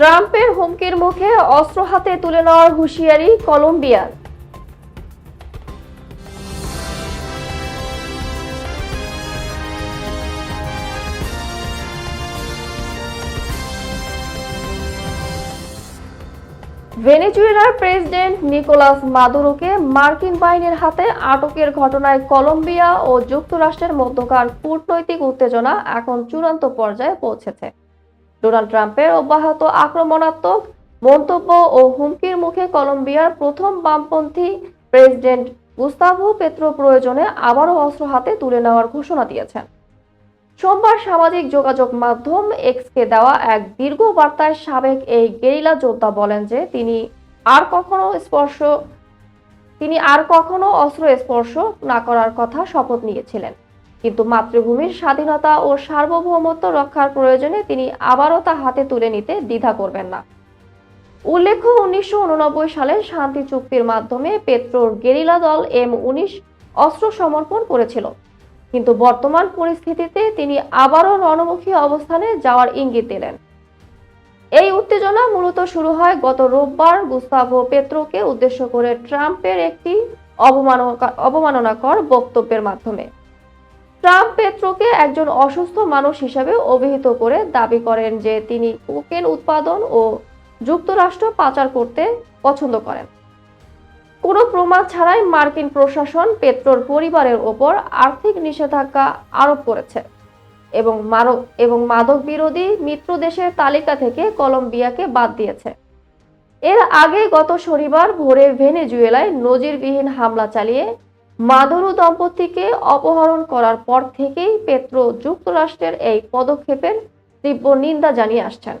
ট্রাম্পের হুমকির মুখে অস্ত্র হাতে তুলে নেওয়ার হুঁশিয়ারি কলম্বিয়ার। ভেনেজুয়েলার প্রেসিডেন্ট নিকোলাস মাদুরোকে মার্কিন বাহিনীর হাতে আটকের ঘটনায় কলম্বিয়া ও যুক্তরাষ্ট্রের মধ্যকার কূটনৈতিক উত্তেজনা এখন চূড়ান্ত পর্যায়ে পৌঁছেছে। ডোনাল্ড ট্রাম্পের অব্যাহত আক্রমণাত্মক মন্তব্য ও হুমকির মুখে কলম্বিয়ার প্রথম বামপন্থী প্রেসিডেন্ট গুস্তাভো পেত্রো প্রয়োজনে আবারও অস্ত্র হাতে তুলে নেওয়ার ঘোষণা দিয়েছেন। সোমবার সামাজিক যোগাযোগ মাধ্যম এক্সকে দেওয়া এক দীর্ঘ বার্তায় সাবেক এই গেরিলা যোদ্ধা বলেন যে তিনি আর কখনো স্পর্শ, তিনি আর কখনো অস্ত্র স্পর্শ না করার কথা শপথ নিয়েছিলেন। কিন্তু মাতৃভূমির স্বাধীনতা ও সার্বভৌমত্ব রক্ষার প্রয়োজনে তিনি আবারও তা হাতে তুলে নিতে দ্বিধা করবেন না। উল্লেখ্য, উনিশশো উননব্বই সালে শান্তি চুক্তির মাধ্যমে পেট্রোর গেরিলা দল এম উনিশ অস্ত্র সমর্পণ করেছিল। কিন্তু বর্তমান পরিস্থিতিতে তিনি আবারও রণমুখী অবস্থানে যাওয়ার ইঙ্গিত দিলেন। এই উত্তেজনা মূলত শুরু হয় গত রোববার গুস্তাভো পেত্রোকে উদ্দেশ্য করে ট্রাম্পের একটি অবমাননা- অবমাননাকর বক্তব্যের মাধ্যমে। ট্রাম্প পেত্রোকে একজন অসুস্থ মানুষ হিসেবে অভিহিত করে দাবি করেন যে তিনি কোকেন উৎপাদন ও যুক্তরাষ্ট্র পাচার করতে পছন্দ করেন। কোনো প্রমাণ ছাড়াই মার্কিন প্রশাসন পেট্রোর পরিবারের ওপর আর্থিক নিষেধাজ্ঞা আরোপ করেছে এবং মানব এবং মাদক বিরোধী মিত্র দেশের তালিকা থেকে কলম্বিয়াকে বাদ দিয়েছে। এর আগে গত শনিবার ভোরে ভেনেজুয়েলায় নজিরবিহীন হামলা চালিয়ে মাদুরো দম্পতিকে অপহরণ করার পর থেকেই পেট্রো যুক্তরাষ্ট্রের এই পদক্ষেপের তীব্র নিন্দা জানিয়ে আসছেন।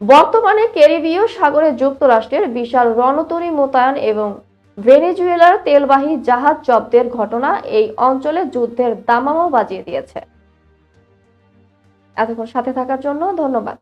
বর্তমানে ক্যারিবীয় সাগরে যুক্তরাষ্ট্রের বিশাল রণতরী মোতায়েন এবং ভেনেজুয়েলার তেলবাহী জাহাজ জব্দের ঘটনা এই অঞ্চলে যুদ্ধের দামামা বাজিয়ে দিয়েছে। এতক্ষণ সাথে থাকার জন্য ধন্যবাদ।